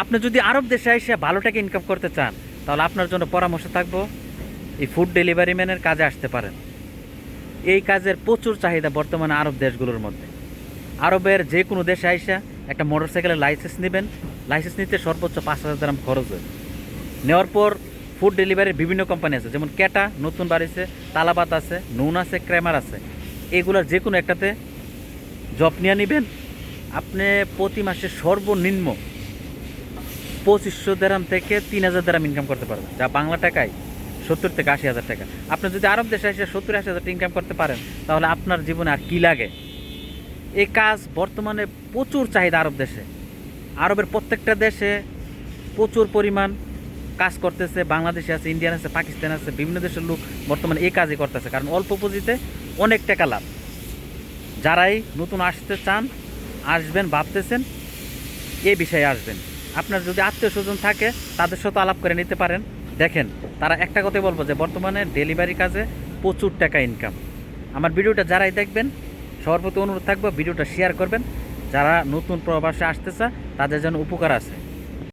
আপনি যদি আরব দেশে এসে ভালো টাকা ইনকাম করতে চান, তাহলে আপনার জন্য পরামর্শ থাকব, এই ফুড ডেলিভারি ম্যানের কাজে আসতে পারেন। এই কাজের প্রচুর চাহিদা বর্তমানে আরব দেশগুলোর মধ্যে। আরবের যে কোনো দেশে আইসা একটা মোটরসাইকেলের লাইসেন্স নেবেন লাইসেন্স নিতে সর্বোচ্চ পাঁচ হাজার দাম খরচ হয়। নেওয়ার পর ফুড ডেলিভারির বিভিন্ন কোম্পানি আছে, যেমন ক্যাটা, নতুন বাড়িছে তালাবাত আছে, নুন আছে ক্র্যামার আছে। এগুলোর যে কোনো একটাতে জব নিয়ে নেবেন। আপনি প্রতি মাসে সর্বনিম্ন পঁচিশশো দেরাম থেকে তিন হাজার দেরাম ইনকাম করতে পারবেন। যা বাংলা টাকায় সত্তর থেকে আশি হাজার টাকা। আপনি যদি আরব দেশে এসে সত্তর আশি হাজার ইনকাম করতে পারেন, তাহলে আপনার জীবনে আর কী লাগে? এই কাজ বর্তমানে প্রচুর চাহিদা আরব দেশে। আরবের প্রত্যেকটা দেশে প্রচুর পরিমাণ কাজ করতেছে, বাংলাদেশে আছে, ইন্ডিয়ান আছে, পাকিস্তান আছে, বিভিন্ন দেশের লোক বর্তমানে এই কাজই করতেছে। কারণ অল্প পুঁজিতে অনেক টাকা লাভ। যারাই নতুন আসতে চান, আসবেন, ভাবতেছেন, এ বিষয়ে আসবেন। আপনার যদি আত্মীয় স্বজন থাকে, তাদের সাথে আলাপ করে নিতে পারেন। দেখেন, তারা একটা কথাই বলব যে, বর্তমানে ডেলিভারি কাজে প্রচুর টাকা ইনকাম আমার ভিডিওটা যারাই দেখবেন, সবার প্রতি অনুরোধ থাকব, ভিডিওটা শেয়ার করবেন। যারা নতুন প্রবাসে আসতে চায় তাদের যেন উপকার আছে।